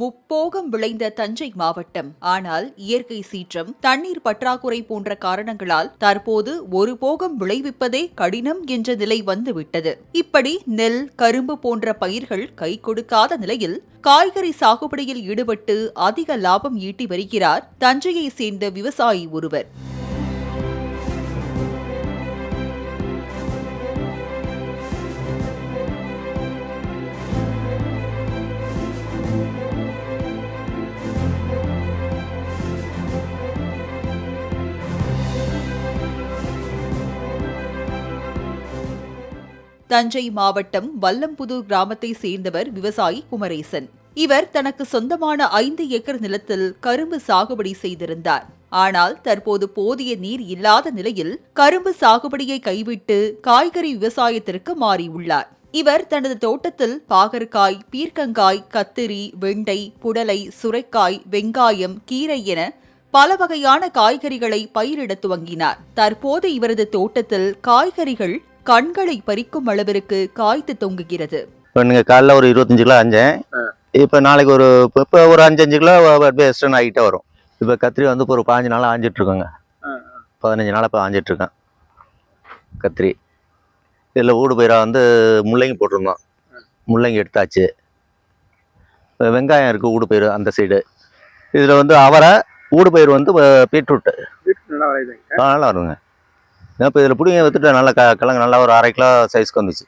முப்போகம் விளைந்த தஞ்சை மாவட்டம். ஆனால் இயற்கை சீற்றம் தண்ணீர் பற்றாக்குறை போன்ற காரணங்களால் தற்போது ஒரு போகம் விளைவிப்பதே கடினம் என்ற நிலை வந்துவிட்டது. இப்படி நெல் கரும்பு போன்ற பயிர்கள் கை கொடுக்காத நிலையில் காய்கறி சாகுபடியில் ஈடுபட்டு அதிக லாபம் ஈட்டி வருகிறார் தஞ்சையை சேர்ந்த விவசாயி ஒருவர். தஞ்சை மாவட்டம் வல்லம்புதூர் கிராமத்தை சேர்ந்தவர் விவசாயி குமரேசன். இவர் தனக்கு சொந்தமான ஐந்து ஏக்கர் நிலத்தில் கரும்பு சாகுபடி செய்திருந்தார். ஆனால் தற்போது போதிய நீர் இல்லாத நிலையில் கரும்பு சாகுபடியை கைவிட்டு காய்கறி விவசாயத்திற்கு மாறியுள்ளார். இவர் தனது தோட்டத்தில் பாகற்காய் பீர்க்கங்காய் கத்திரி வெண்டை புடலை சுரைக்காய் வெங்காயம் கீரை என பல வகையான காய்கறிகளை பயிரிடத் துவங்கினார். தற்போது இவரது தோட்டத்தில் காய்கறிகள் கண்களை பறிக்கும் அளவிற்கு காய்த்து தொங்குகிறது. இப்போ நீங்கள் காலைல ஒரு இருபத்தஞ்சு கிலோ அஞ்சேன். இப்போ நாளைக்கு ஒரு இப்போ இப்போ ஒரு அஞ்சஞ்சு கிலோ எக்ஸ்டன் ஆகிட்டே வரும். இப்போ கத்திரி வந்து இப்போ ஒரு பாஞ்சு நாள் ஆஞ்சிட்டு இருக்கோங்க. பதினஞ்சு நாள் இப்போ ஆஞ்சிட்டு இருக்கேன். கத்திரி. இதில் ஊடு பயிராக வந்து முள்ளங்கி போட்டிருந்தோம். முள்ளங்கி எடுத்தாச்சு. இப்போ வெங்காயம் இருக்குது ஊடு பயிர் அந்த சைடு இதில் வந்து அவரை ஊடு பயிர் வந்து பீட்ரூட்டு. நல்லா வருங்க. இப்போ இதில் பிடிங்க வித்துட்டு நல்லா க கிழங்கு நல்லா ஒரு அரை கிலோ சைஸ்க்கு வந்துச்சு.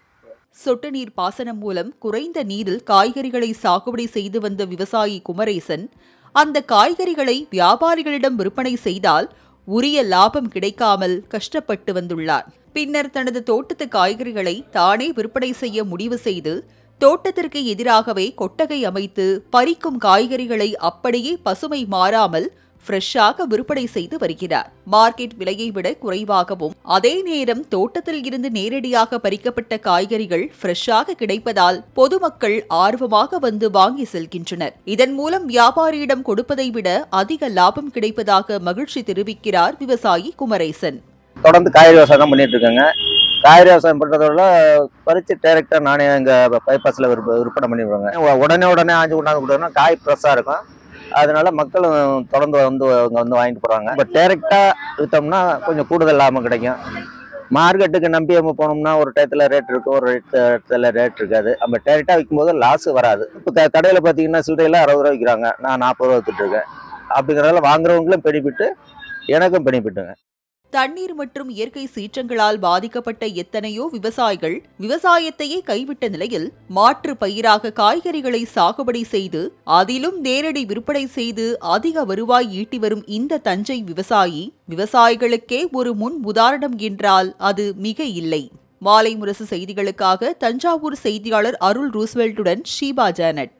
சொட்டு நீர் பாசனம் மூலம் குறைந்த நீரில் காய்கறிகளை சாகுபடி செய்து வந்த விவசாயி குமரேசன் அந்த காய்கறிகளை வியாபாரிகளிடம் விற்பனை செய்தால் உரிய லாபம் கிடைக்காமல் கஷ்டப்பட்டு வந்துள்ளார். பின்னர் தனது தோட்டத்து காய்கறிகளை தானே விற்பனை செய்ய முடிவு செய்து தோட்டத்திற்கு எதிராகவே கொட்டகை அமைத்து பறிக்கும் காய்கறிகளை அப்படியே பசுமை மாறாமல் ஃப்ரெஷ்ஷாக விற்பனை செய்து வருகிறார். மார்க்கெட் விலையை விட குறைவாகவும் அதே நேரம் தோட்டத்தில் இருந்து நேரடியாக பறிக்கப்பட்ட காய்கறிகள் ஃப்ரெஷ்ஷாக கிடைப்பதால் பொதுமக்கள் ஆர்வமாக வந்து வாங்கி செல்கின்றனர். இதன் மூலம் வியாபாரியிடம் கொடுப்பதை விட அதிக லாபம் கிடைப்பதாக மகிழ்ச்சி தெரிவிக்கிறார் விவசாயி குமரேசன். தொடர்ந்து காய்கறி விவசாயம் தான் பண்ணிட்டு இருக்காங்க. காய்கறி விவசாயம் பண்ணுறதோட பறித்து டைரெக்டாக நானே எங்கள் பைபாஸில் விற்ப விற்பனை பண்ணிவிடுவேங்க உடனே உடனே ஆஞ்சு கொண்டாந்து கொடுத்தோம்னா காய் ஃப்ரெஷ்ஷாக இருக்கும். அதனால மக்களும் தொடர்ந்து வந்து அங்கே வந்து வாங்கிட்டு போகிறாங்க இப்போ டைரெக்டாக விற்றோம்னா கொஞ்சம் கூடுதல் லாபம் கிடைக்கும். மார்க்கெட்டுக்கு நம்பி நம்ம போனோம்னா ஒரு டயத்தில் ரேட் இருக்கும் ஒரு இடத்துல ரேட் இருக்காது. நம்ம டேரெக்டாக விற்கும்போது லாஸு வராது. இப்போ க கடையில் பார்த்தீங்கன்னா சில்லறையில் அறுபது ரூபா விற்கிறாங்க நான் நாற்பது ரூபா வித்துட்டு அப்படிங்கிறதால வாங்குறவங்களும் பெனிஃபிட்டு எனக்கும் பெனிஃபிட்டுங்க தண்ணீர் மற்றும் இயற்கை சீற்றங்களால் பாதிக்கப்பட்ட எத்தனையோ விவசாயிகள் விவசாயத்தையே கைவிட்ட நிலையில் மாற்று பயிராக காய்கறிகளை சாகுபடி செய்து அதிலும் நேரடி விற்பனை செய்து அதிக வருவாய் ஈட்டி வரும் இந்த தஞ்சை விவசாயி விவசாயிகளுக்கே ஒரு முன் உதாரணம் என்றால் அது மிக இல்லை. மாலை முரசு செய்திகளுக்காக தஞ்சாவூர் செய்தியாளர் அருள் ரூஸ்வெல்ட்டுடன் ஷீபா ஜானட்.